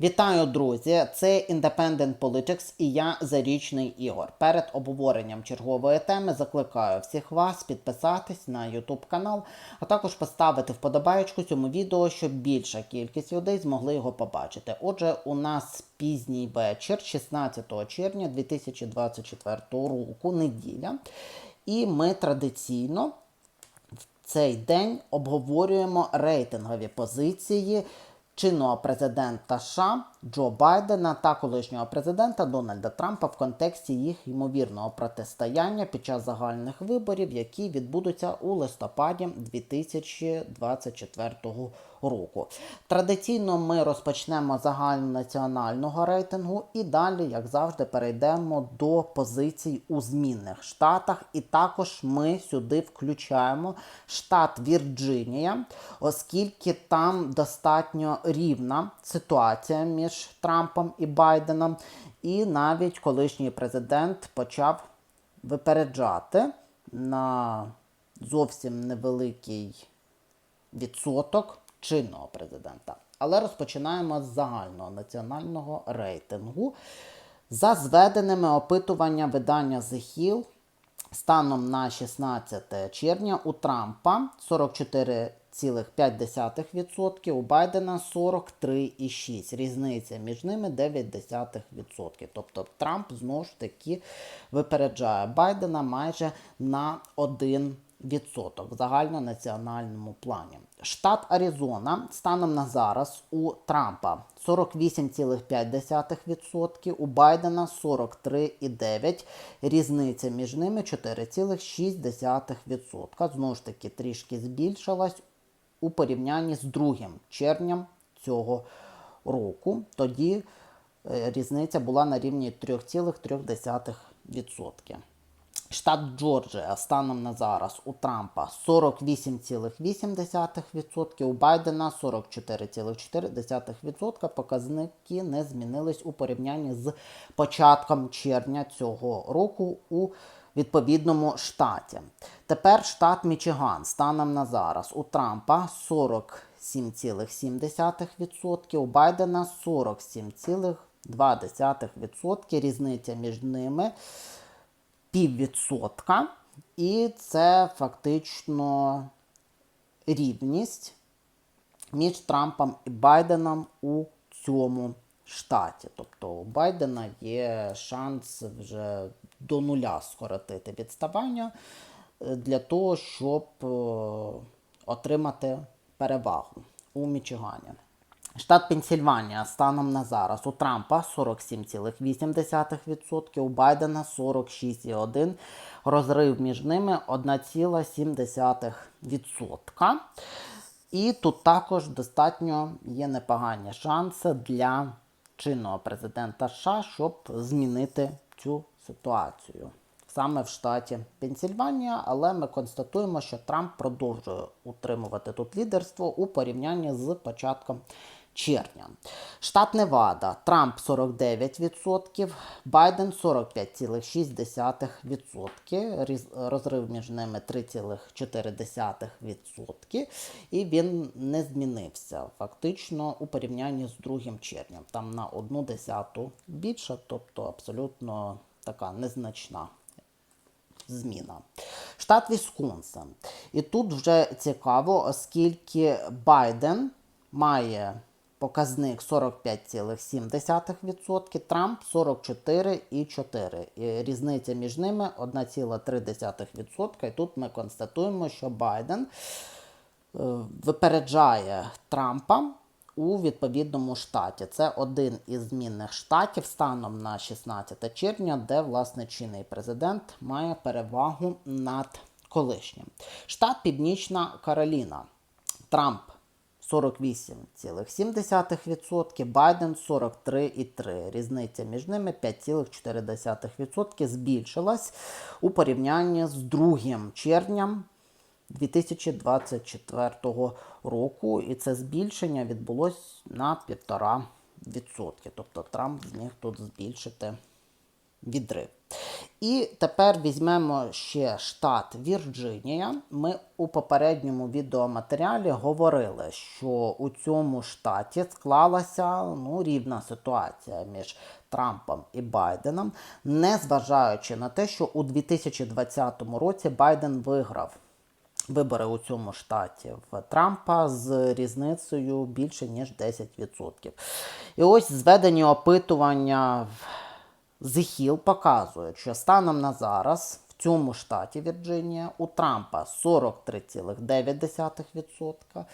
Вітаю, друзі! Це Independent Politics і я Зарічний Ігор. Перед обговоренням чергової теми закликаю всіх вас підписатись на YouTube канал, а також поставити вподобаєчку цьому відео, щоб більша кількість людей змогли його побачити. Отже, у нас пізній вечір, 16 червня 2024 року, неділя. І ми традиційно в цей день обговорюємо рейтингові позиції чинного президента США Джо Байдена та колишнього президента Дональда Трампа в контексті їх ймовірного протистояння під час загальних виборів, які відбудуться у листопаді 2024 року. Традиційно ми розпочнемо загальнонаціонального рейтингу і далі, як завжди, перейдемо до позицій у змінних штатах. І також ми сюди включаємо штат Вірджинія, оскільки там достатньо рівна ситуація між Трампом і Байденом. І навіть колишній президент почав випереджати на зовсім невеликий відсоток чинного президента. Але розпочинаємо з загального національного рейтингу. За зведеними опитування видання The Hill станом на 16 червня у Трампа 44,5%, у Байдена 43,6%. Різниця між ними 0,9%. Тобто Трамп знову ж таки випереджає Байдена майже на 1% відсоток в загальнонаціональному плані. Штат Аризона станом на зараз у Трампа 48,5%, у Байдена 43,9%. Різниця між ними 4,6%. Знову ж таки, трішки збільшилась у порівнянні з 2 червням цього року. Тоді е, різниця була на рівні 3,3%. Штат Джорджія станом на зараз у Трампа 48,8%, у Байдена 44,4%. Показники не змінились у порівнянні з початком червня цього року у відповідному штаті. Тепер штат Мічиган станом на зараз у Трампа 47,7%, у Байдена 47,2%. Різниця між ними піввідсотка, і це фактично рівність між Трампом і Байденом у цьому штаті. Тобто у Байдена є шанс вже до нуля скоротити відставання е, для того, щоб е, отримати перевагу у Мічигані. Штат Пенсільванія станом на зараз у Трампа 47,8%, у Байдена 46,1%. Розрив між ними 1,7%. І тут також достатньо є непогані шанси для чинного президента США, щоб змінити цю ситуацію. Саме в штаті Пенсільванія, але ми констатуємо, що Трамп продовжує утримувати тут лідерство у порівнянні з початком червня. Штат Невада, Трамп 49%, Байден 45,6%, розрив між ними 3,4%, і він не змінився фактично у порівнянні з 2 червням. Там на одну десяту більше, тобто абсолютно така незначна. Зміна. Штат Вісконсин. І тут вже цікаво, оскільки Байден має показник 45,7%, Трамп 44,4%. Різниця між ними 1,3%. І тут ми констатуємо, що Байден е, випереджає Трампа у відповідному штаті. Це один із змінних штатів станом на 16 червня, де власне чинний президент має перевагу над колишнім. Штат Північна Кароліна. Трамп 48,7%, Байден 43,3%. Різниця між ними 5,4% збільшилась у порівнянні з 2 червням 2024 року. І це збільшення відбулось на 1,5%. Тобто Трамп зміг тут збільшити відрив. І тепер візьмемо ще штат Вірджинія. Ми у попередньому відеоматеріалі говорили, що у цьому штаті склалася ну, рівна ситуація між Трампом і Байденом, незважаючи на те, що у 2020 році Байден виграв вибори у цьому штаті в Трампа з різницею більше ніж 10%. І ось зведені опитування з Хіл показують, що станом на зараз в цьому штаті Вірджинія у Трампа 43,9%,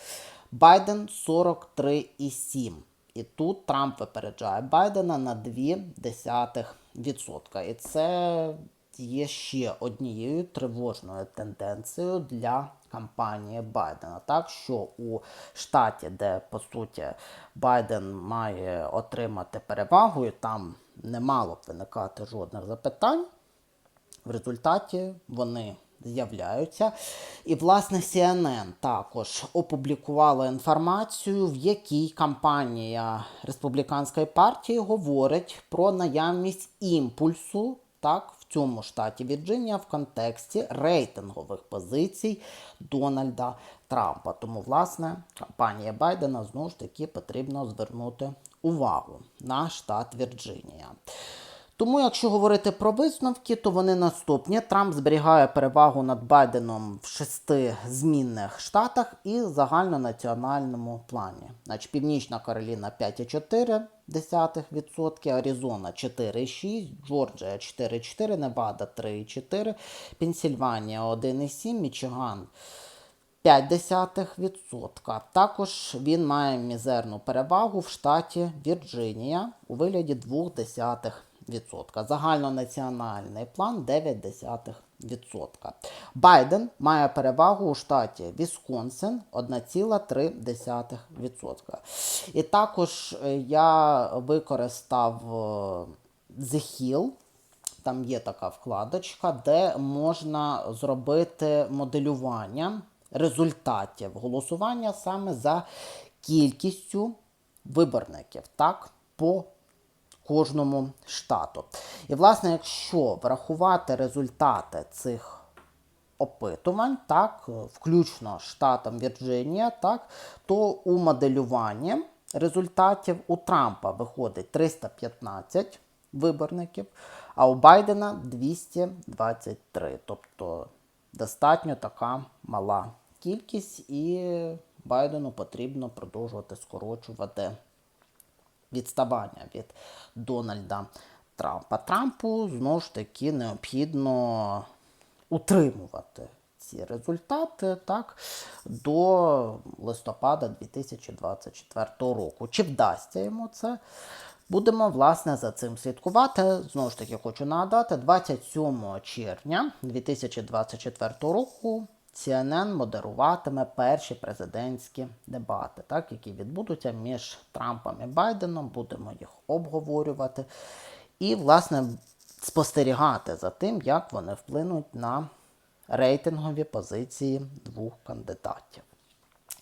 Байден 43,7%. І тут Трамп випереджає Байдена на 0,2%. І це є ще однією тривожною тенденцією для кампанії Байдена. Так що у штаті, де по суті Байден має отримати перевагу, і там не мало б виникати жодних запитань. В результаті вони з'являються. І, власне, CNN також опублікувала інформацію, в якій кампанія республіканської партії говорить про наявність імпульсу так, в цьому штаті Вірджинія в контексті рейтингових позицій Дональда Трампа. Тому, власне, кампанія Байдена знову ж таки потрібно звернути увагу на штат Вірджинія. Тому, якщо говорити про висновки, то вони наступні. Трамп зберігає перевагу над Байденом в шести змінних штатах і загальнонаціональному плані. Значить, Північна Кароліна 5,4%, Аризона 4,6%, Джорджія 4,4%, Невада 3,4%, Пенсільванія 1,7%, Мічиган 0,5%. Також він має мізерну перевагу в штаті Вірджинія у вигляді 0,2%. Загальнонаціональний план 0,9%. Байден має перевагу у штаті Вісконсин 1,3%. І також е, я використав е, The Hill, там є така вкладочка, де можна зробити моделювання результатів голосування саме за кількістю виборників, так, по кожному штату. І, власне, якщо врахувати результати цих опитувань, так, включно штатом Вірджинія, так, то у моделюванні результатів у Трампа виходить 315 виборників, а у Байдена 223. Тобто достатньо така мала кількість, і Байдену потрібно продовжувати скорочувати відставання від Дональда Трампа. Трампу знову ж таки необхідно утримувати ці результати так, до листопада 2024 року. Чи вдасться йому це? Будемо, власне, за цим слідкувати. Знову ж таки, хочу нагадати, 27 червня 2024 року CNN модеруватиме перші президентські дебати, так, які відбудуться між Трампом і Байденом. Будемо їх обговорювати. І, власне, спостерігати за тим, як вони вплинуть на рейтингові позиції двох кандидатів.